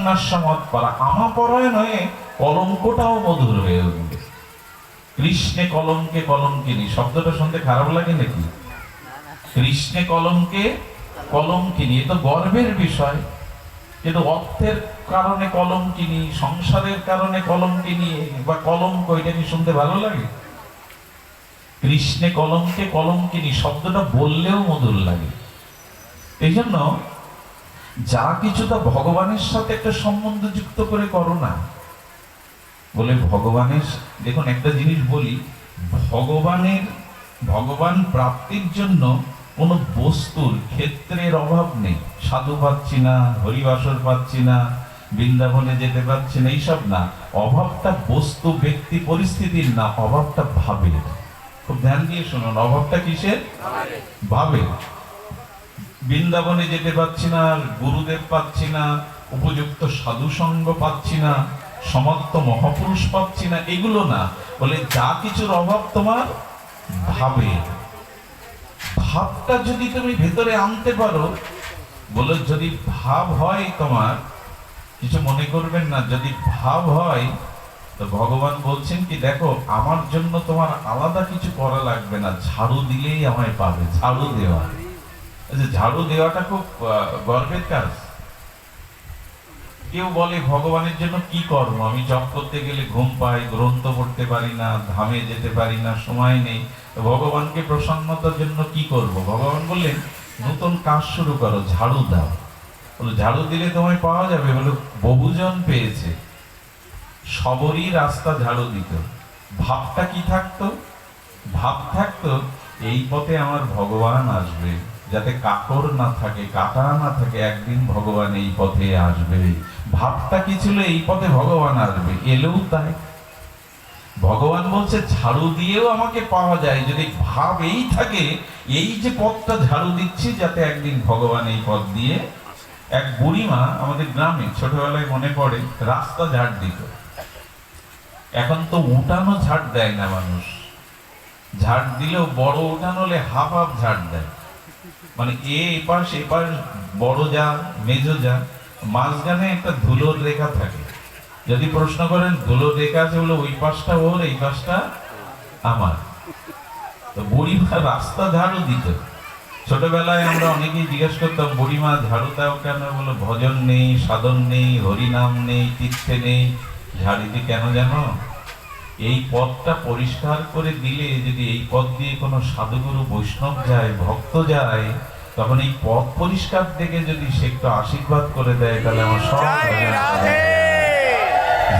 মিষ্টান্নাস্য মত পরা আমা পরায়ণ হয়ে কলঙ্কটাও মধুর হয়ে উঠবে। কৃষ্ণে কলঙ্কে কলঙ্কিনী শব্দটা শুনতে খারাপ লাগে নাকি? কৃষ্ণে কলঙ্কে কলঙ্কিনী এ তো গর্বের বিষয়। কিন্তু অর্থের কারণে কলঙ্কিনী সংসারের কারণে কলঙ্কিনী বা কলঙ্ক, এটা কি শুনতে ভালো লাগে? কৃষ্ণে কলঙ্কে কলঙ্কিনী শব্দটা বললেও মধুর লাগে। এই জন্য যা কিছু তা ভগবানের সাথে একটা সম্বন্ধ যুক্ত করে করো না। বলে ভগবানের, দেখুন একটা জিনিস বলি, ভগবানের, ভগবান প্রাপ্তির জন্য কোনো বস্তুর ক্ষেত্রের অভাব নেই। সাধু পাচ্ছি না, হরিবাসর পাচ্ছি না, বৃন্দাবনে যেতে পারছি না, এইসব না। অভাবটা বস্তু, ব্যক্তি, পরিস্থিতির না, অভাবটা ভাবের। খুব ধ্যান দিয়ে শুনুন, অভাবটা কিসের? ভাবে বৃন্দাবনে যেতে পারছি না, গুরুদেব পাচ্ছি না, উপযুক্ত সাধু সঙ্গ পাচ্ছি না, সমর্থ মহাপুরুষ পাচ্ছি না, এগুলো না। বলে যা কিছুর অভাব তোমার, ভাবে। ভাবটা যদি তুমি ভেতরে আনতে পারো, বলে যদি ভাব হয় তোমার, কিছু মনে করবেন না, যদি ভাব হয়, তো ভগবান বলছেন কি, দেখো, আমার জন্য তোমার আলাদা কিছু করা লাগবে না, ঝাড়ু দিলেই আমায় পাবে, ঝাড়ু দেওয়া। ঝাড়ু দেওয়াটা খুব গর্বের কাজ। কেউ বলে ভগবানের জন্য কি কর্ম? আমি জপ করতে গেলে ঘুম পাই, গ্রন্থ পড়তে পারি না, ধামে যেতে পারি না, সময় নেই। ভগবানকে প্রসন্নতার জন্য কি করব? ভগবান বললেন, নতুন কাজ শুরু করো, ঝাড়ু দাও। বলো, ঝাড়ু দিলে তোমায় পাওয়া যাবে? বলে, বহুজন পেয়েছে। সবরই রাস্তা ঝাড়ু দিত। ভাবটা কি থাকতো? ভাব থাকতো, এই পথে আমার ভগবান আসবে। যাতে কাকর না থাকে কাটা না থাকে, একদিন ভগবান এই পথে আসবে। ভাবটা কি ছিল? এই পথে ভগবান আসবে। এলেও তাই। ভগবান বলছে, ঝাড়ু দিয়েও আমাকে পাওয়া যায়। যদি ভাব এই থাকে, এই যে পথটা ঝাড়ু দিচ্ছি, যাতে একদিন ভগবান এই পথ দিয়ে এক বুড়িমা আমাদের গ্রামে ছোটবেলায় মনে পড়ে, রাস্তা ঝাড় দিত। এখন তো উঠানো ঝাড় দেয় না মানুষ। ঝাড় দিলেও বড় উঠান হলে হাফ হাফ ঝাড় দেয়। মানে এপাশ এপাশ, বড় যা মেজো যা মাঝখানে একটা ধুলোর রেখা থাকে। যদি প্রশ্ন করেন, ধুলোর রেখা আছে বলে ওই পাশটা ওর, এই পাশটা আমার। তো বুড়িমা রাস্তা ঝাড়ু দিত। ছোটবেলায় আমরা অনেকেই জিজ্ঞেস করতাম, বুড়িমা, ঝাড়ু দাও কেন? বলো ভজন নেই, সাধন নেই, হরিনাম নেই, তীর্থে নেই। ঝাড়িতে কেন জানো? এই পথটা পরিষ্কার করে দিলে যদি এই পথ দিয়ে কোনো সাধুগুরু বৈষ্ণব যায়, ভক্ত যায় তখন এই পথ পরিষ্কার থেকে যদি সে একটু আশীর্বাদ করে দেয় তাহলে আমার সব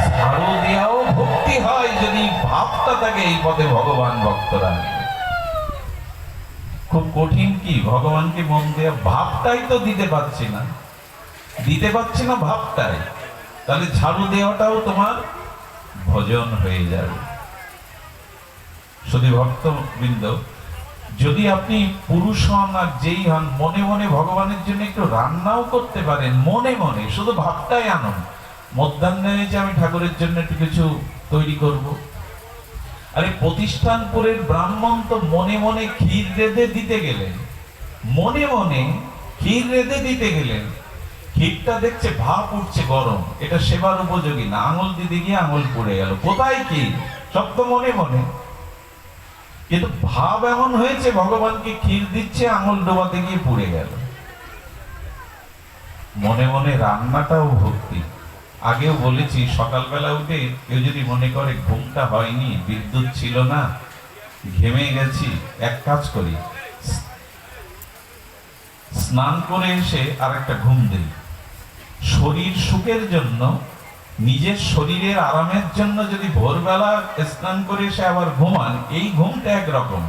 ঝাড়ু দেওয়াও ভক্তি হয় যদি ভাবটা থাকে এই পথে ভগবান ভক্তরা খুব কঠিন কি? ভগবানকে মন দেওয়া ভাবটাই তো দিতে পারছি না। দিতে পারছি না ভাবটাই। তাহলে ঝাড়ু দেওয়াটাও তোমার ভজন হয়ে যাবে। শুধু ভক্তবৃন্দ যদি আপনি পুরুষ হন আর যেই হন, মনে মনে ভগবানের জন্য একটু রান্নাও করতে পারেন, মনে মনে, শুধু ভাবটাই আনন্দ। মধ্যাহ্নে যে আমি ঠাকুরের জন্য একটু কিছু তৈরি করব। আরে, প্রতিষ্ঠানপুরের ব্রাহ্মণ তো মনে মনে ক্ষীর রেঁধে দিতে গেলেন। মনে মনে ক্ষীর রেঁধে দিতে গেলেন। ক্ষীরটা দেখছে ভাপ উঠছে গরম, এটা সেবার উপযোগী না। আঙুল দিতে গিয়ে আঙুল পড়ে গেল। কোথায় কি সব তো মনে মনে। কিন্তু ভাব এমন হয়েছে, ভগবানকে ক্ষীর দিচ্ছে, আঙুল ডোবাতে গিয়ে পুড়ে গেল। মনে মনে রান্নাটাও ভক্তি। আগেও বলেছি, সকালবেলা উঠে কেউ যদি মনে করে ঘুমটা হয়নি, বিদ্যুৎ ছিল না, ঘেমে গেছি, এক কাজ করি। স্নান করে এসে আর একটা ঘুম দেই। শরীর সুখের জন্য নিজের শরীরের আরামের জন্য যদি ভোরবেলা স্নান করে এসে আবার ঘুমান, এই ঘুমটা একরকম।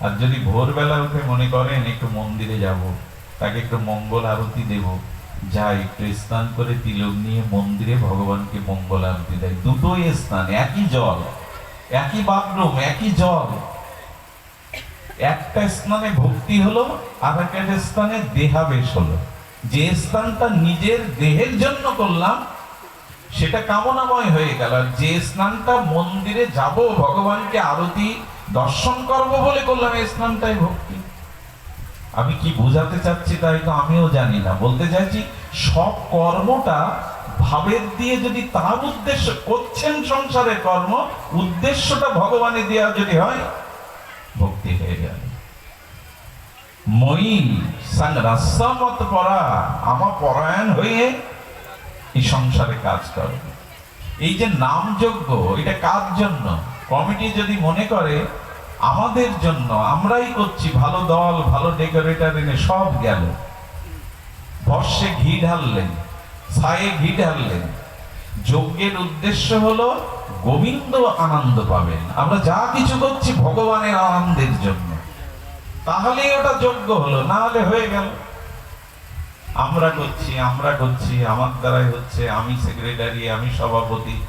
আর যদি ভোরবেলা উঠে মনে করেন, একটু মন্দিরে যাব, তাকে একটু মঙ্গল আরতি দেব, যাই, একটু স্নান করে তিলক নিয়ে মন্দিরে ভগবানকে মঙ্গল আরতি দেয়। দুটোই স্নান, একই জল, একই বাথরুম, একই জল। একটা স্নানে ভক্তি হলো আর একটা স্থানে দেহাবেশ হলো। যে স্থানটা নিজের দেহের জন্য করলাম সেটা কামনাময় হয়ে গেল। যে স্নানটা মন্দিরে যাব, ভগবানকে আরতি, দর্শন করব বলে করলাম, এই স্নানটাই ভক্তি। আমি কি বোঝাতে চাচ্ছি তাই তো আমিও জানি না। বলতে চাইছি, সব কর্মটা ভাবের দিয়ে যদি তার উদ্দেশ্য করছেন সংসারের কর্ম, উদ্দেশ্যটা ভগবানে দেওয়া যদি হয়, ভক্তি হয়ে গেল মই সাং রাস্তামত পরা আমার পরায়ণ হয়ে এই সংসারে কাজ করবে এই যে নাম যজ্ঞ এটা কার জন্য? কমিটি যদি মনে করে, আমাদের জন্য আমরাই করছি, ভালো দল, ভালো ডেকোরেটর এনে সব গেল। বর্ষে ঘি ঢাললেন, ছায়ে ঘি ঢাললেন। যজ্ঞের উদ্দেশ্য হলো, গোবিন্দ আনন্দ পাবেন। আমরা যা কিছু করছি ভগবানের আনন্দের জন্য। তাহলেই ওটা যোগ্য হলো, না হলে হয়ে গেল। আমরা করছি আমরা করছি, আমার দ্বারাই হচ্ছে, আমি সেক্রেটারি, আমি সভাপতি।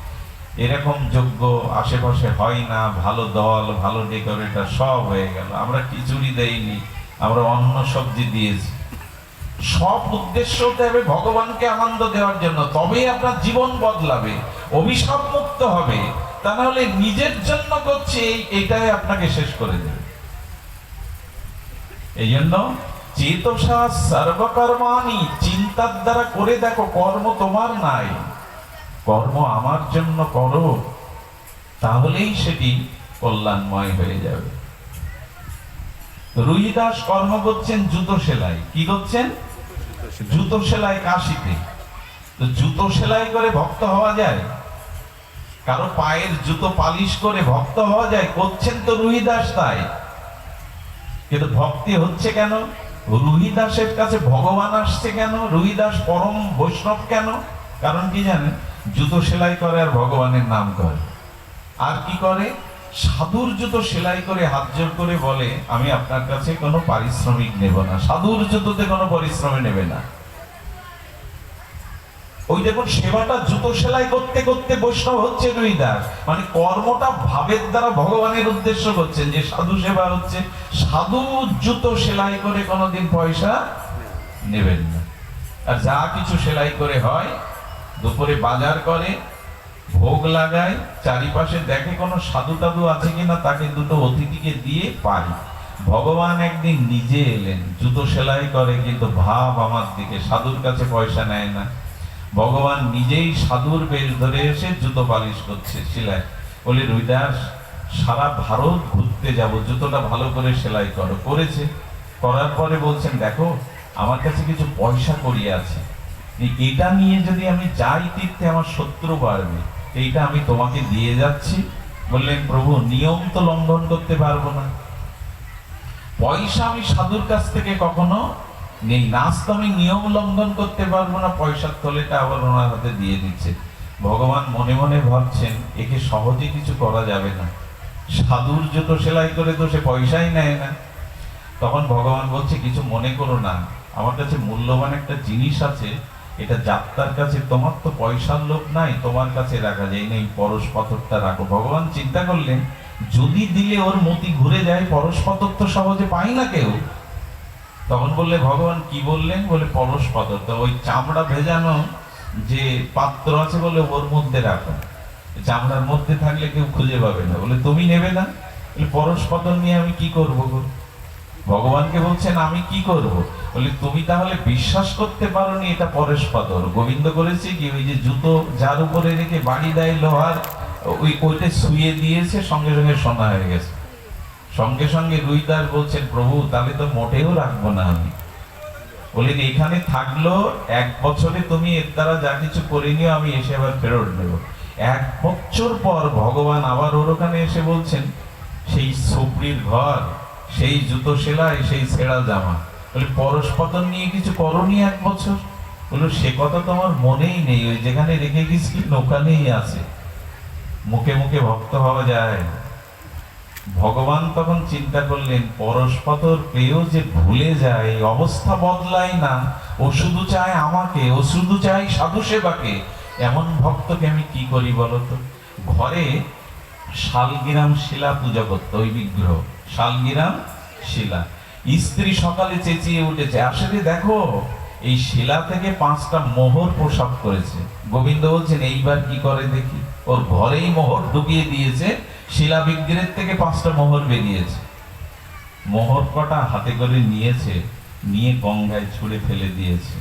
এরকম যোগ্য আশেপাশে হয় না, ভালো দল, ভালো ডেকোরেটর সব হয়ে গেল। আমরা খিচুড়ি দেইনি, আমরা অন্য সবজি দিয়েছি। সব উদ্দেশ্য হতে হবে ভগবানকে আনন্দ দেওয়ার জন্য, তবেই আপনার জীবন বদলাবে, অভিশাপ মুক্ত হবে। তা নাহলে নিজের জন্য করছে, এই- এইটাই আপনাকে শেষ করে দেবে। এই জন্য চেতসা সর্বকর্মানি চিন্তার দ্বারা করে দেখো, কর্ম তোমার নাই। কর্ম আমার জন্য করো, তাহলেই সেটি কল্যাণময় হয়ে যাবে। রুহিদাস কর্ম করছেন জুতো সেলাই কি করছেন? জুতো সেলাই কাশিতে। তো জুতো সেলাই করে ভক্ত হওয়া যায়? কারও পায়ের জুতো পালিশ করে ভক্ত হওয়া যায়? করছেন তো রুহিদাস তাই। কিন্তু ভক্তি হচ্ছে কেন? রুহিদাসের কাছে ভগবান আসছে কেন? রুহিদাস পরম বৈষ্ণব কেন? কারণ কি জানেন? জুতো সেলাই করে আর ভগবানের নাম করে। আর কি করে? সাধুর জুতো সেলাই করে হাত জোর করে বলে, আমি আপনার কাছে কোনো পারিশ্রমিক নেব না। সাধুর জুতোতে কোনো পরিশ্রমে নেবে না। ওই দেখুন সেবাটা জুতো সেলাই করতে করতে বৈষ্ণব হচ্ছে রুইদাস মানে কর্মটা ভাবের দ্বারা ভগবানের উদ্দেশ্য করছেন যে সাধু সেবা হচ্ছে। সাধু জুতো সেলাই করে কোনোদিন পয়সা নেবেন না। আর যা কিছু সেলাই করে হয়, দুপুরে বাজার করে, ভোগ লাগায়, চারিপাশে দেখে কোনো সাধু টাধু আছে কিনা, তাকে দুটো অতিথিকে দিয়ে পাই ভগবান একদিন নিজে এলেন, জুতো সেলাই করে, কিন্তু ভাব আমার দিকে, সাধুর কাছে পয়সা নেয় না। ভগবান নিজেই সাধুর বেশ ধরে এসে জুতো পালিশ করছে, সেলাই। বলে, রুইদাস, সারা ভারত ঘুরতে যাব, জুতোটা ভালো করে সেলাই করো। করেছে। করার পরে বলছেন, দেখো, আমার কাছে কিছু পয়সা করিয়ে আছে। এটা নিয়ে যদি আমি যাই তীর্থে, আমার শত্রু বাড়বে। এইটা আমি তোমাকে দিয়ে যাচ্ছি। বললেন, প্রভু, নিয়ম তো লঙ্ঘন করতে পারব না। পয়সা আমি সাধুর কাছ থেকে কখনো নেই। নাচ তো আমি নিয়ম লঙ্ঘন করতে পারব না, পয়সার থলেটা আবার ওনার হাতে দিয়ে দিচ্ছে। ভগবান মনে মনে ভাবছেন, একে সহজে কিছু করা যাবে না। সাধুর জুতো সেলাই করে তো সে পয়সাই নেয় না। তখন ভগবান বলছে, কিছু মনে করো না। আমার কাছে মূল্যবান একটা জিনিস আছে। এটা যাত্রার কাছে তোমার তো পয়সার লোক নাই, তোমার কাছে রাখা যায় নেই পরশ পাথরটা রাখো। ভগবান চিন্তা করলেন, যদি দিলে ওর মতি ঘুরে যায়, পরশ পাথর তো সহজে পাই না কেউ। তখন বললে, ভগবান, কি বললেন? বলে পরশ পাথর। তো ওই চামড়া ভেজানো যে পাত্র আছে বলে, ওর মধ্যে রাখো। চামড়ার মধ্যে থাকলে কেউ খুঁজে পাবে না। বলে, তুমি নেবে না? পরশ পাথর নিয়ে আমি কি করব গো? ভগবানকে বলছেন, আমি কি করব? বলে, তুমি তাহলে বিশ্বাস করতে পারোনি এটা পরশ পাথর। গোবিন্দ করেছে কি, ওই যে জুতো যার উপরে রেখে বাড়ি দেয় লোহার, ওই ওইটা শুয়ে দিয়েছে, সঙ্গে সঙ্গে সোনা হয়ে গেছে। সঙ্গে সঙ্গে রুইদার বলছেন, প্রভু, তাহলে তো মোটেও রাখব না আমি। বলেন এখানে থাকল, এক বছরে তুমি এর দ্বারা যা কিছু করে নিও, আমি এসে আবার ফেরত নেব এক বছর পর ভগবান আবার ওর ওখানে এসে বলছেন, সেই সুপ্রির ঘর, সেই জুতো সেলাই, সেই ছেঁড়া জামা। বলে, পরশপতন নিয়ে কিছু করনি এক বছর? বলল, সে কথা তো আমার মনেই নেই, ওই যেখানে রেখে গেছি ওখানেই আছে। মুখে মুখে ভক্ত হওয়া যায়। ভগবান তখন চিন্তা করলেন পরশপাতর পেয়েও যে ভুলে যায় অবস্থা বদলায় না। ও শুধু চায় আমাকে, ও শুধু চায় সাধু সেবাকে। এমন ভক্তকে আমি কি করি বলতো ঘরে শালগিরাম শিলা পূজা করতো ওই বিগ্রহ। শালগিরাম শিলা। স্ত্রী সকালে চেঁচিয়ে উঠেছে, আসলে দেখো, এই শিলা থেকে পাঁচটা মোহর প্রসাব করেছে। গোবিন্দ বলছেন, এইবার কি করে দেখি? ওর ঘরেই মোহর ঢুকিয়ে দিয়েছে শিলা বিগ্রহের থেকে পাঁচটা মোহর বেরিয়েছে। মোহর কটা হাতে করে নিয়েছে, নিয়ে গঙ্গায় ছুঁড়ে ফেলে দিয়েছে।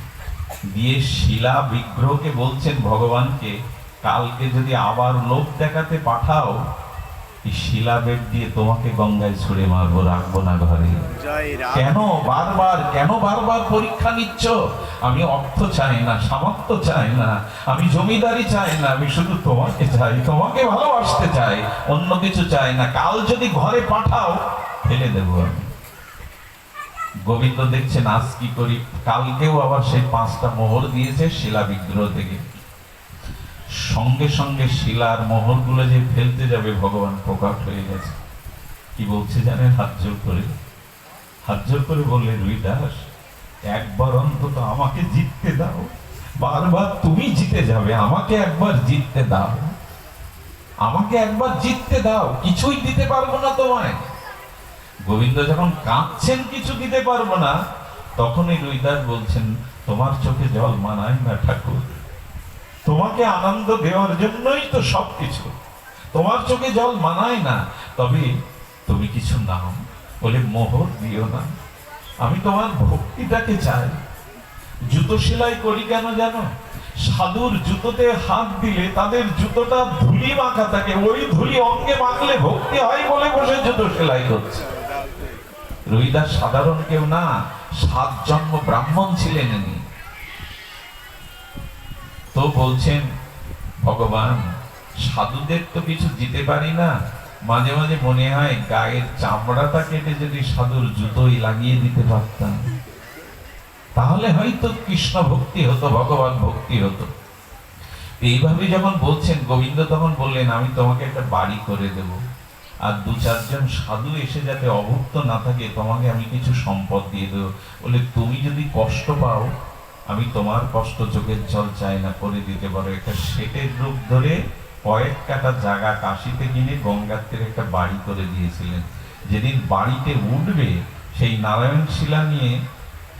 দিয়ে শিলা বিগ্রহকে বলছেন ভগবানকে, কালকে যদি আবার লোক দেখাতে পাঠাও এই শিলা বেদ দিয়ে তোমাকে গঙ্গায় ছুড়ে মারবো রাখব না ঘরে। কেন বারবার কেন বারবার পরীক্ষা নিচ্ছ? আমি অর্থ চাই না সামর্থ্য চাই না আমি জমিদারি চাই না আমি শুধু তোমাকে চাই তোমাকে ভালোবাসতে চাই অন্য কিছু চাই না। কাল যদি ঘরে পাঠাও ফেলে দেবো আমি। গোবিন্দ দেখছেন আজ কি করি কালকেও আবার সেই পাঁচটা মোহর দিয়েছে শিলা বিগ্রহ থেকে। সঙ্গে সঙ্গে শিলার মোহরগুলো যে ফেলতে যাবে, ভগবান প্রকাশ হয়ে গেছে। কি বলছে জানেন হাত জোর করে? হাত জোর করে বললেন রুই দাস একবার অন্তত আমাকে জিততে দাও। বারবার তুমি জিতে যাবে, আমাকে একবার জিততে দাও। আমাকে একবার জিততে দাও, কিছুই দিতে পারব না তোমায়। গোবিন্দ যখন কাঁদছেন, কিছু দিতে পারব না, তখনই রুইদাস বলছেন, তোমার চোখে জল মানায় না ঠাকুর। তোমাকে আনন্দ দেওয়ার জন্যই তো সব কিছু তোমার চোখে জল মানায় না, তবে তুমি কিছু নাও বলে মোহর দিও না। আমি তোমার ভক্তিটাকে চাই। জুতো সেলাই করি কেন জানো? সাধুর জুতোতে হাত দিলে তাদের জুতোটা ধুলি মাখা থাকে। ওই ধুলি অঙ্গে মাখলে ভক্তি হয় বলে বসে জুতো সেলাই করছে। রবিদাস সাধারণ কেউ না, সাত জন্ম ব্রাহ্মণ ছিলেন ইনি। তো বলছেন, ভগবান, সাধুদের তো কিছু দিতে পারি না। মাঝে মাঝে মনে হয় গায়ের চামড়াটা কেটে যদি সাধুর জুতোই লাগিয়ে দিতে পারতাম। তাহলে হয়তো কৃষ্ণ ভক্তি হতো, ভগবান ভক্তি হতো। এইভাবে যখন বলছেন, গোবিন্দ তখন বললেন, আমি তোমাকে একটা বাড়ি করে দেব। আর দু চারজন সাধু এসে যাতে অভুক্ত না থাকে, তোমাকে আমি কিছু সম্পদ দিয়ে দেবো। বলে, তুমি যদি কষ্ট পাও আমি তোমার কষ্ট চোখের জল চাই না করে দিতে পারো। একটা শেটের রূপ ধরে কয়েক কাটা জায়গা কাশিতে কিনে গঙ্গাত্রের একটা বাড়ি করে দিয়েছিলেন। যেদিন বাড়িতে উঠবে, সেই নারায়ণ শিলা নিয়ে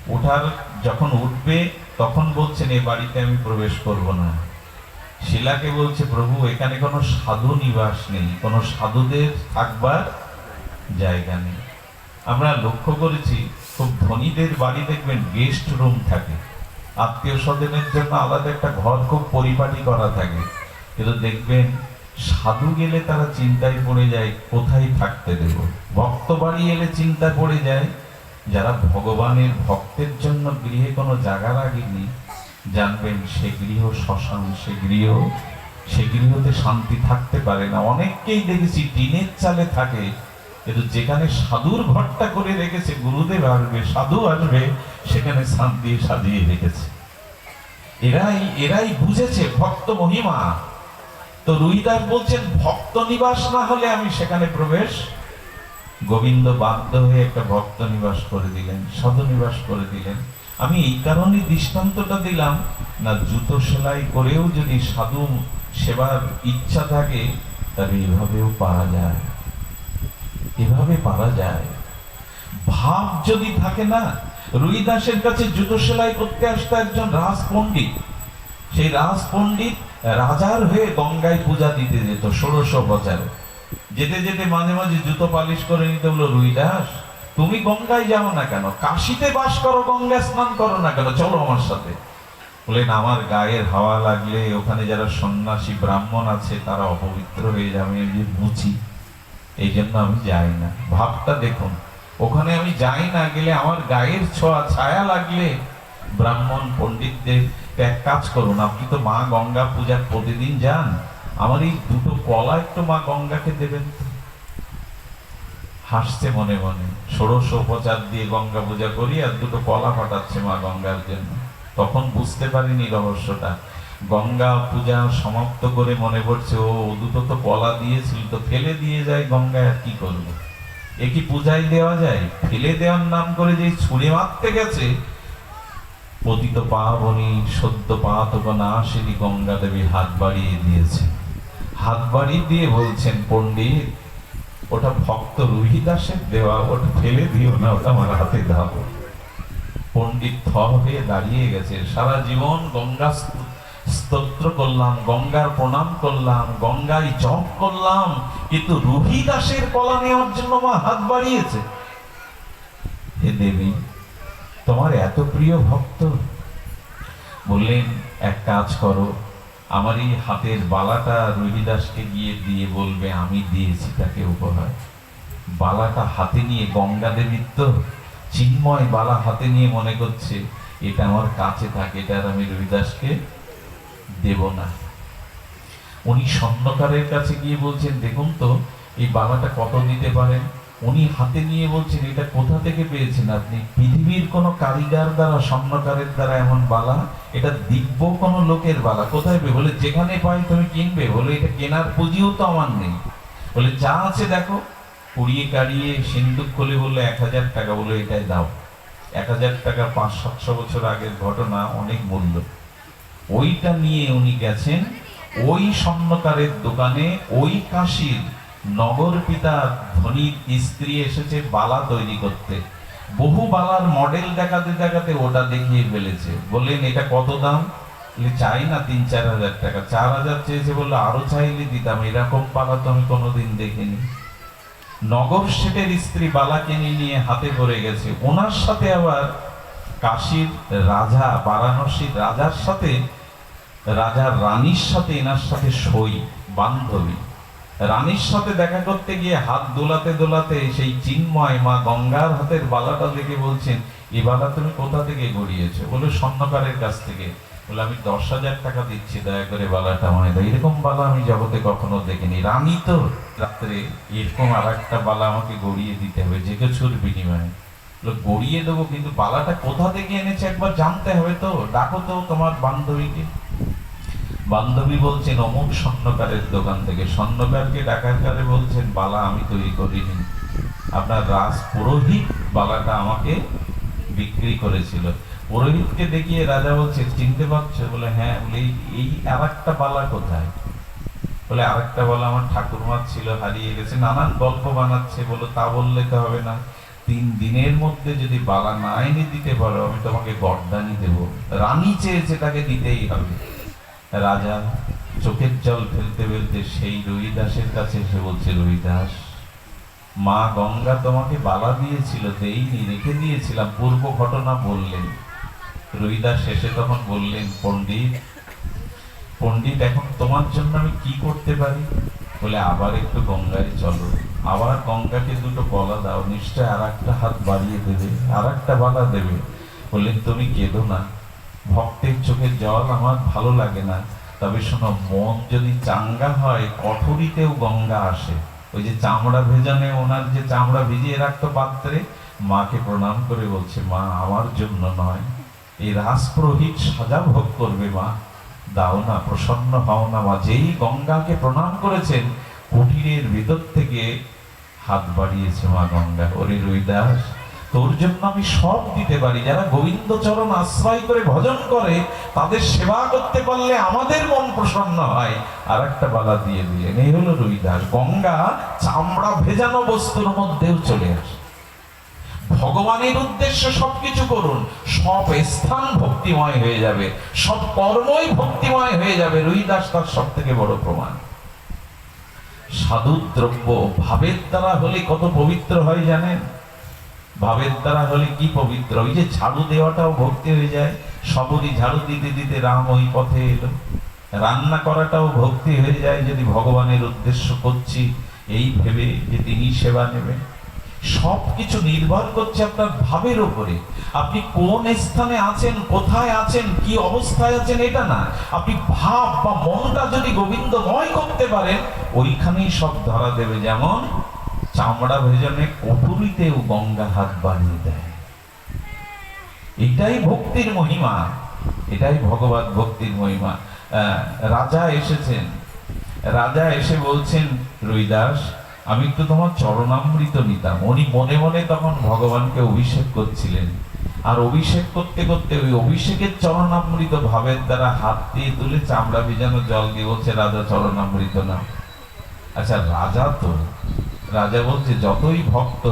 ওঠার যখন উঠবে, তখন বলছেন, এ বাড়িতে আমি প্রবেশ করব না। শিলাকে বলছে, প্রভু, এখানে কোনো সাধু নিবাস নেই, কোনো সাধুদের থাকবার জায়গা নেই। আমরা লক্ষ্য করেছি, খুব ধনীদের বাড়ি দেখবেন, গেস্ট রুম থাকে। আত্মীয় স্বজনের জন্য আলাদা একটা ঘর খুব পরিপাটি করা থাকে। কিন্তু দেখবেন, সাধু গেলে তারা চিন্তায় পড়ে যায়, কোথায় থাকতে দেব? ভক্ত বাড়ি এলে চিন্তা পড়ে যায়, যারা ভগবানের ভক্তের জন্য গৃহে কোনো জায়গা রাখেনি, জানবেন সে গৃহ শ্মশান, সে গৃহ, সে গৃহতে শান্তি থাকতে পারে না। অনেককেই দেখেছি টিনের চালে থাকে কিন্তু যেখানে সাধুর ঘরটা করে রেখেছে, গুরুদেব আসবে সাধু আসবে সেখানে শান্তি সাজিয়ে রেখেছে। এরাই এরাই বুঝেছে ভক্ত মহিমা। তো রুইদাস বলছেন, ভক্ত নিবাস না হলে আমি সেখানে প্রবেশ গোবিন্দ বাধ্য হয়ে একটা ভক্ত নিবাস করে দিলেন, সাধু নিবাস করে দিলেন। আমি এই কারণে দৃষ্টান্তটা দিলাম, না জুতো সেলাই করেও যদি সাধু সেবার ইচ্ছা থাকে, তবে এভাবেও পারা যায়। এভাবে পারা যায়। ভাব যদি থাকে না, রুইদাসের কাছে জুতো সেলাই করতে আসতো একজন রাজ পণ্ডিত সেই রাজ পণ্ডিত রাজার হয়ে গঙ্গায় পূজা দিতে যেত ষোড়শ বছরে। যেতে যেতে মাঝে মাঝে জুতো পালিশ করে নিতে বলল, রুইদাস, তুমি গঙ্গায় যাও না কেন? কাশিতে বাস করো, গঙ্গায় স্নান করো না কেন? চলো আমার সাথে। বলেন আমার গায়ের হাওয়া লাগলে ওখানে যারা সন্ন্যাসী, ব্রাহ্মণ আছে, তারা অপবিত্র হয়ে যাবে বুঝি এই জন্য আমি যাই না। ভাবটা দেখুন, ওখানে আমি যাই না গেলে আমার গায়ের ছোঁয়া, ছায়া লাগলে ব্রাহ্মণ পণ্ডিতদের এক কাজ করুন, আপনি তো মা গঙ্গা পূজা প্রতিদিন যান, আমার এই দুটো কলা একটু মা গঙ্গাকে দেবেন হাসছে মনে মনে, ষোড়শ উপচার দিয়ে গঙ্গা পূজা করি আর দুটো কলা পাঠাচ্ছে মা গঙ্গার জন্য। তখন বুঝতে পারিনি রহস্যটা গঙ্গা পূজা সমাপ্ত করে মনে পড়ছে, ও, দুটো তো কলা দিয়েছিল, তো ফেলে দিয়ে যায় গঙ্গায় আর কি করব? এ কি পূজায় দেওয়া যায়? ফেলে দেওয়ার নাম করে যে ছুঁড়ে মারতে গেছে, পতিত পাবনি সদ্য পাতক না সেটি গঙ্গা দেবী হাত বাড়িয়ে দিয়েছে। হাত বাড়িয়ে দিয়ে বলছেন, পণ্ডিত, ওটা ভক্ত রুহিদাসের দেওয়া, ওটা ফেলে দিও না, ওটা আমার হাতে দাও। পণ্ডিত থ হয়ে দাঁড়িয়ে গেছে। সারা জীবন গঙ্গা স্তোত্র করলাম, গঙ্গার প্রণাম করলাম, গঙ্গায় জপ করলাম, কিন্তু রুহিদাসের কলা নেওয়ার জন্য মা হাত বাড়িয়েছে। হে দেবী, তোমার এত প্রিয় ভক্ত। বললেন, এক কাজ করো, আমার এই হাতের বালাটা রবিদাসকে গিয়ে দিয়ে বলবে, আমি দিয়েছি তাকে উপহার। বালাটা হাতে নিয়ে গঙ্গা দেবীর তো চিন্ময় বালা হাতে নিয়ে মনে করছে, এটা আমার কাছে থাকে, এটা আমি রবিদাসকে দেব না। উনি স্বর্ণকারের কাছে গিয়ে বলছেন, দেখুন তো, এই বালাটা কত দিতে পারেন? উনি হাতে নিয়ে বলছেন, এটা কোথা থেকে পেয়েছেন আপনি? পৃথিবীর কোন কারিগর দ্বারা, স্বর্ণকারের দ্বারা এমন বালা? এটা দিব্য কোন লোকের বালা। কোথায় পেয়ে? বলে, যেখানে পাই তুমি কিনবে। বলে, এটা কেনার পুঁজিও তো আমার নেই। বলে, যা আছে দেখো। কুড়িয়ে কাড়িয়ে সিন্দুক খুলে বললে, এক হাজার টাকা। বলে, এটাই দাও। এক হাজার টাকা পাঁচ সাতশো বছর আগের ঘটনা অনেক মূল্য। ওইটা নিয়ে উনি গেছেন, ওই স্বর্ণকারের দোকানে, ওই কাশির নগর পিতার ধনী স্ত্রী এসেছে বালা তৈরি করতে। বহু বালার মডেল দেখাতে দেখাতে ওটা দেখিয়ে ফেলেছে। বললেন, এটা কত দাম? চাই না তিন চার হাজার টাকা। চার হাজার চেয়েছে বলল, আরও চাইলে দিতাম, এরকম বালা তো আমি কোনোদিন দেখিনি। নগর শেঠের স্ত্রী বালা কিনে নিয়ে হাতে করে গেছে। ওনার সাথে আবার কাশীর রাজা, বারাণসীর রাজার সাথে, রাজার রানীর সাথে এনার সাথে সই, বান্ধবী। রানীর সাথে দেখা করতে গিয়ে হাত দোলাতে দোলাতে সেই চিন্ময় মা গঙ্গার হাতের বালাটা দেখে বলছেন, এ বালা তুমি কোথা থেকে গড়িয়েছো? বলে, স্বর্ণকারের কাছ থেকে। বলে, আমি দশ হাজার টাকা দিচ্ছি, দয়া করে বালাটা আমায় দাও। এরকম বালা আমি জগতে কখনো দেখিনি। রানী তো রাত্রে এরকম আর একটা বালা আমাকে গড়িয়ে দিতে হবে যে কিছুর বিনিময়ে। গড়িয়ে দেবো, কিন্তু বালাটা কোথা থেকে এনেছে একবার জানতে হবে তো। ডাকো তো তোমার বান্ধবীকে। বান্ধবী বলছেন, অমুক স্বর্ণকারের দোকান থেকে। স্বর্ণকারকে ডাকার কারে বলছেন, বালা আমি তৈরি করিনি। আপনার রাজ পুরোহিত বালাটা আমাকে বিক্রি করেছিল। পুরোহিতকে দেখিয়ে রাজা বলছে চিনতে পারছে? বলে হ্যাঁ। বলে, এই- এই আর একটা বালা কোথায়? বলে আর একটা বালা আমার ঠাকুরমার ছিল, হারিয়ে গেছে, নানান গল্প বানাচ্ছে। বলো, তা বললে তো হবে না। তিন দিনের মধ্যে যদি বালা না এনে দিতে পারো, আমি তোমাকে গর্দানি দেব। রানী চেয়েছে তাকে দিতেই হবে। রাজা চোখের জল ফেলতে ফেলতে সেই রবিদাসের কাছে এসে বলছে রবিদাস মা গঙ্গা তোমাকে বালা দিয়েছিল, দেইনি, রেখে দিয়েছিলাম। পূর্ব ঘটনা বললেন। রবিদাস শেষে তখন বললেন, পণ্ডিত পণ্ডিত, এখন তোমার জন্য আমি কি করতে পারি? বলে আবার একটু গঙ্গায় চলো। আবার গঙ্গাকে দুটো বলা দাও, নিশ্চয় আর একটা হাত বাড়িয়ে দেবে আর একটা বালা দেবে। বললেন তুমি কেঁদো না। ভক্তের চোখের জল আমার ভালো লাগে না। তবে শোনো, মন যদি চাঙ্গা হয়, কঠোরিতেও গঙ্গা আসে। ওই যে চামড়া ভেজানে ওনার যে চামড়া ভিজিয়ে রাখতো পাত্রে, মাকে প্রণাম করে বলছে, মা, আমার জন্য নয়। এই রাজপুরোহিত সাজা ভোগ করবে মা। দাও না প্রসন্ন হও না মা যেই গঙ্গাকে প্রণাম করেছেন, কুটিরের ভিতর থেকে হাত বাড়িয়েছে মা গঙ্গা। ওরে রুইদাস তোর জন্য আমি সব দিতে পারি। যারা গোবিন্দ চরণ আশ্রয় করে ভজন করে, তাদের সেবা করতে পারলে আমাদের মন প্রসন্ন হয়। আর একটা বালা দিয়ে দিলেন, এই হলো রুইদাস গঙ্গা চামড়া ভেজানো বস্তুর মধ্যেও চলে আসে। ভগবানের উদ্দেশ্যে সবকিছু করুন। সব স্থান ভক্তিময় হয়ে যাবে। সব কর্মই ভক্তিময় হয়ে যাবে। রুইদাস তার সব থেকে বড় প্রমাণ। সাধু দ্রব্য ভাবের দ্বারা হলে কত পবিত্র হয় জানেন? ভাবের দ্বারা হলে কি পবিত্র? ওই যে ঝাড়ু দেওয়াটাও ভক্তি হয়ে যায়। সবরই ঝাড়ু দিতে দিতে রাম ওই পথে এলো। রান্না করাটাও ভক্তি হয়ে যায়। যদি ভগবানের উদ্দেশ্য করছি, এই ভেবে যে তিনি সেবা নেবেন। সবকিছু নির্ভর করছে আপনার ভাবের উপরে। আপনি কোন স্থানে আছেন, কোথায় আছেন, কি অবস্থায় আছেন এটা না। আপনি ভাব বা মনটা যদি গোবিন্দময় করতে পারেন, ওইখানেই সব ধরা দেবে। যেমন চামড়া ভেজনে কটুরিতেও গঙ্গা হাত বাড়িয়ে দেয়। এটাই ভক্তির মহিমা। এটাই ভগবত ভক্তির মহিমা। রাজা এসেছেন। রাজা এসে বলছেন, রুইদাস আমি তো তোমার চরণামৃত নিতাম। উনি মনে মনে তখন ভগবানকে অভিষেক করছিলেন। আর অভিষেক করতে করতে ওই অভিষেকের চরণামৃত ভাবের দ্বারা হাত দিয়ে তুলে চামড়া ভিজানো জল দিয়ে বলছে, রাজা, চরণামৃত না আচ্ছা রাজা তো, রাজা বলছে, যতই ভক্ত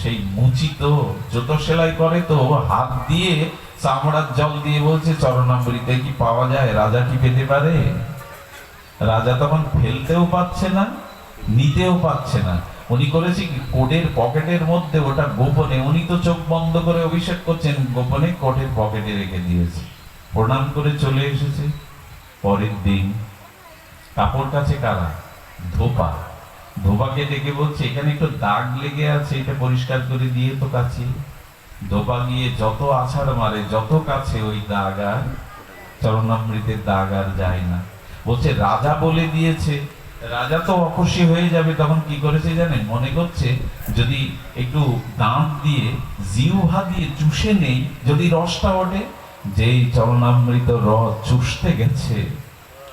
সেই মুচি তো যত সেলাই করে তো হাত দিয়ে চামড়ার জল দিয়ে বলছে, চরণামৃতে কি পাওয়া যায়? রাজা কি পেতে পারে? রাজা তখন ফেলতেও পাচ্ছে না। নিতেও পাচ্ছে না। উনি করেছে কি? কোটের পকেটের মধ্যে ওটা গোপনে, উনি তো চোখ বন্ধ করে অভিষেক করছেন, গোপনে কোটের পকেটে রেখে দিয়েছে। প্রণাম করে চলে এসেছে। পরের দিন, কাপড় কাছে কারা ধোপা। ধোপাকে ডেকে বলছে, এখানে একটু দাগ লেগে আছে, এটা পরিষ্কার করে দিয়ে তো কাছে। ধোপা গিয়ে যত আছাড় মারে, যত কাছে ওই দাগ আর চরণামৃতের দাগ আর যায় না। বলছে, রাজা বলে দিয়েছে রাজা তো অখুশি হয়ে যাবে তখন কি করেছে জানেন? মনে করছে যদি একটু দাঁত দিয়ে জিহ্বা দিয়ে চুষে নেই যদি রসটা ওঠে যেই চরণামৃত রস চুষতে গেছে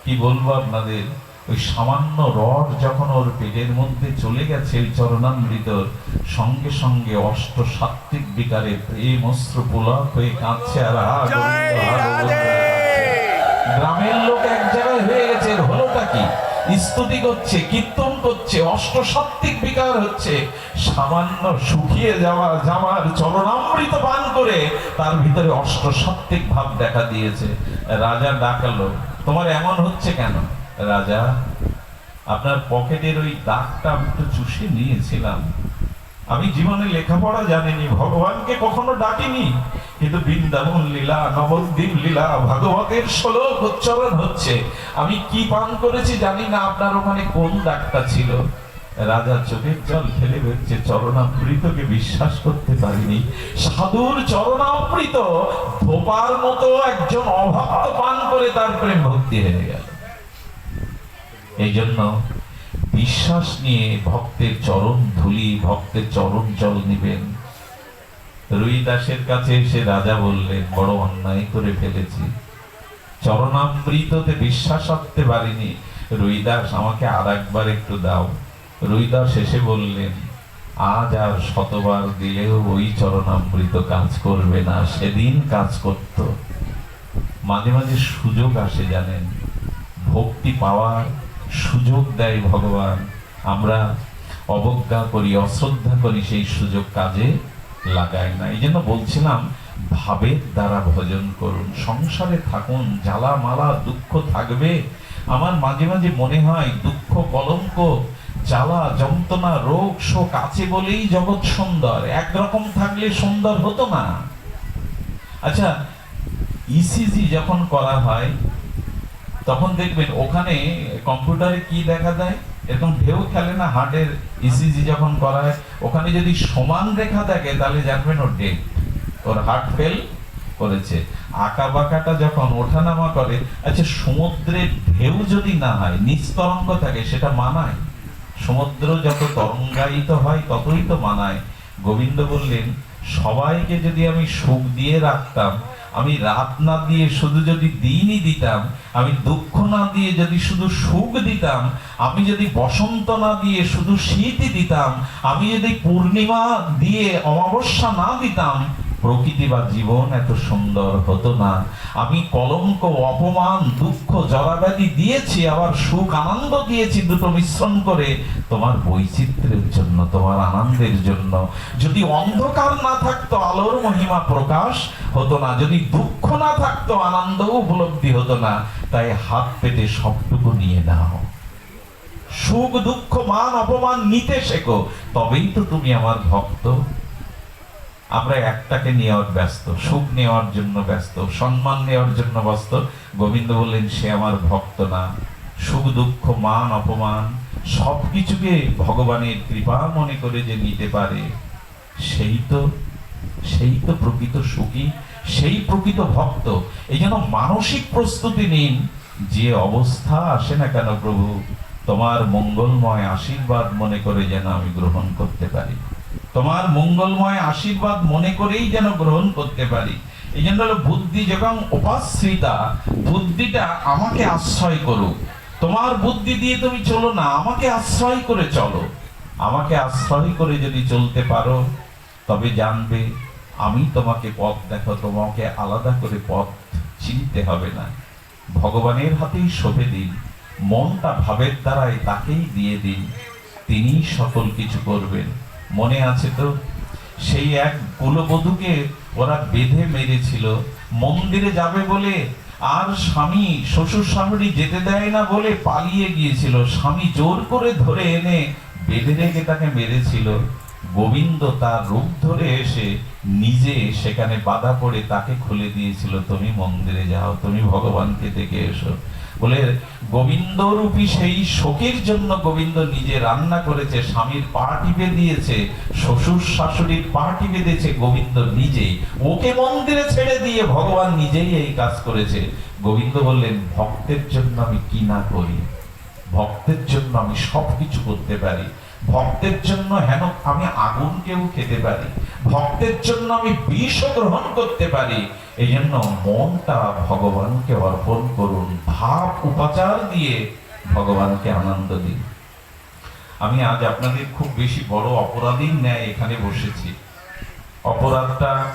কি বলব আপনাদের? ওই সামান্য রড যখন ওর পেটের মধ্যে চলে গেছে ওই চরণামৃতর সঙ্গে সঙ্গে অষ্ট সাত্বিক বিকারে প্রেম অস্ত্র পুলক হয়ে কাঁদছে আর। গ্রামের লোক এক জায়গায় হয়ে গেছে হলোটা কি? স্তুতি করছে, কীর্তন করছে অষ্ট সাত্বিক বিকার হচ্ছে, সামান্য শুকিয়ে যাওয়া জামার চরণামৃত পান করে তার ভিতরে অষ্ট সাত্বিক ভাব দেখা দিয়েছে। রাজা ডাকালো, তোমার এমন হচ্ছে কেন? রাজা, আপনার পকেটের ওই দাগটা আমি একটু চুষে নিয়েছিলাম। আমি জীবনে লেখাপড়া জানিনি, ভগবানকে কখনো ডাকিনি, কিন্তু বৃন্দাবন লীলা, নবদ্বীপ লীলা, ভাগবতের শ্লোক উচ্চারণ হচ্ছে। আমি কি পান করেছি জানি না, আপনার ওখানে কোন ডাকটা ছিল? রাজা চোখের জল ফেলে বেরছে চরণামৃতকে বিশ্বাস করতে পারিনি। সাধুর চরণামৃত ধোপার মতো একজন অভক্ত পান করে তার প্রেম ভক্তি হয়ে গেল। এই জন্য বিশ্বাস নিয়ে ভক্তের চরণ ধুলি, ভক্তের চরণ জল নিবেন। রুই দাসের কাছে এসে রাজা বললেন, বড় অন্যায় করে ফেলেছি। চরণামৃততে বিশ্বাস রাখতে পারিনি। রুইদাস, আমাকে আর একবার একটু দাও। রুইদাস এসে বললেন, আজ আর শতবার দিলেও ওই চরণামৃত কাজ করবে না, সেদিন কাজ করত। মাঝে মাঝে সুযোগ আসে, জানেন। ভক্তি পাওয়ার সুযোগ দেয় ভগবান। আমরা অবজ্ঞা করি, অশ্রদ্ধা করি সেই সুযোগ কাজে লাগাই না। এই জন্য বলছিলাম, ভাবের দ্বারা ভজন করুন, সংসারে থাকুন জ্বালা মালা দুঃখ থাকবে। আমার মাঝে মাঝে মনে হয়, দুঃখ, কলঙ্ক, জ্বালা, যন্ত্রণা, রোগ, শোক আছে বলেই জগৎ সুন্দর। একরকম থাকলে সুন্দর হতো না। আচ্ছা ইসিজি যখন করা হয় তখন দেখবেন ওখানে কম্পিউটারে কি দেখা দেয় এরকম ঢেউ খেলে না হার্টের ইসিজি যখন করা হয়, ওখানে যদি সমান রেখা থাকে, তাহলে জানবেন ওর ডেট ওর হার্ট ফেল করেছে। আঁকা বাঁকাটা যখন ওঠানামা করে আচ্ছা সমুদ্রের ঢেউ যদি না হয়, নিস্তরঙ্গ থাকে, সেটা মানায়? সমুদ্র যত তরঙ্গায়িত হয়, ততই তো মানায়। গোবিন্দ বললেন, সবাইকে যদি আমি সুখ দিয়ে রাখতাম আমি রাত না দিয়ে শুধু যদি দিনই দিতাম, আমি দুঃখ না দিয়ে যদি শুধু সুখ দিতাম, আমি যদি বসন্ত না দিয়ে শুধু শীতই দিতাম, আমি যদি পূর্ণিমা দিয়ে অমাবস্যা না দিতাম প্রকৃতি বা জীবন এত সুন্দর হতো না। আমি কলঙ্ক, অপমান, দুঃখ, জরাব্যাধি দিয়েছি, আবার সুখ, আনন্দ দিয়েছি দুটো মিশ্রণ করে তোমার বৈচিত্র্যের জন্য, তোমার আনন্দের জন্য। যদি অন্ধকার না থাকতো, আলোর মহিমা প্রকাশ হতো না। যদি দুঃখ না থাকতো আনন্দ উপলব্ধি হতো না। তাই হাত পেতে সবটুকু নিয়ে নাও। সুখ, দুঃখ, মান, অপমান নিতে শেখো, তবেই তো তুমি আমার ভক্ত। আমরা একটাকে নেওয়ার ব্যস্ত, সুখ নেওয়ার জন্য ব্যস্ত, সম্মান নেওয়ার জন্য ব্যস্ত। গোবিন্দ বললেন, সে আমার ভক্ত না। সুখ, দুঃখ, মান, অপমান সব সবকিছুকে ভগবানের কৃপা মনে করে যে নিতে পারে, সেই তো সেই তো প্রকৃত সুখী, সেই প্রকৃত ভক্ত। এই জন্য মানসিক প্রস্তুতি নিন। যে অবস্থা আসে না কেন প্রভু, তোমার মঙ্গলময় আশীর্বাদ মনে করে যেন আমি গ্রহণ করতে পারি তোমার মঙ্গলময় আশীর্বাদ মনে করেই যেন গ্রহণ করতে পারি। এই জন্য হলো বুদ্ধি যখন উপাশ্রিতা, বুদ্ধিটা আমাকে আশ্রয় করুক। তোমার বুদ্ধি দিয়ে তুমি চলো না, আমাকে আশ্রয় করে চলো। আমাকে আশ্রয় করে যদি চলতে পারো, তবে জানবে আমি তোমাকে পথ দেখো, তোমাকে আলাদা করে পথ চিনতে হবে না। ভগবানের হাতেই শোভে দিন, মনটা ভাবের দ্বারাই তাকেই দিয়ে দিন। তিনি সকল কিছু করবেন। মনে আছে তো? সেই এক কুলবধূকে ওরা বেঁধে মেরেছিল। মন্দিরে যাবে বলে আর স্বামী শ্বশুর শাশুড়ি যেতে দেয় না বলে পালিয়ে গিয়েছিল। স্বামী জোর করে ধরে এনে বেঁধে রেখে তাকে মেরেছিল। গোবিন্দ তার রূপ ধরে এসে নিজে সেখানে বাধা পড়ে তাকে খুলে দিয়েছিল, তুমি মন্দিরে যাও, তুমি ভগবানকে দেখে এসো। বলে, গোবিন্দরূপী সেই শোকের জন্য গোবিন্দ নিজে রান্না করেছে, স্বামীর পা টিপে দিয়েছে, শ্বশুর শাশুড়ির পা টিপে দিয়েছে, গোবিন্দ নিজেই। ওকে মন্দিরে ছেড়ে দিয়ে ভগবান নিজেই এই কাজ করেছে। গোবিন্দ বললেন, ভক্তের জন্য আমি কি না করি? ভক্তের জন্য আমি সবকিছু করতে পারি। ভক্তের জন্য হেন আমি আগুনকেও খেতে পারি। ভক্তের জন্য আমি বিষও গ্রহণ করতে পারি। এই জন্য মনটা ভগবানকে অর্পণ করুন, ভাব উপাচার দিয়ে ভগবানকে আনন্দ দিন। আমি আজ আপনাদের খুব বেশি বড় অপরাধীর ন্যায় এখানে বসেছি। অপরাধটা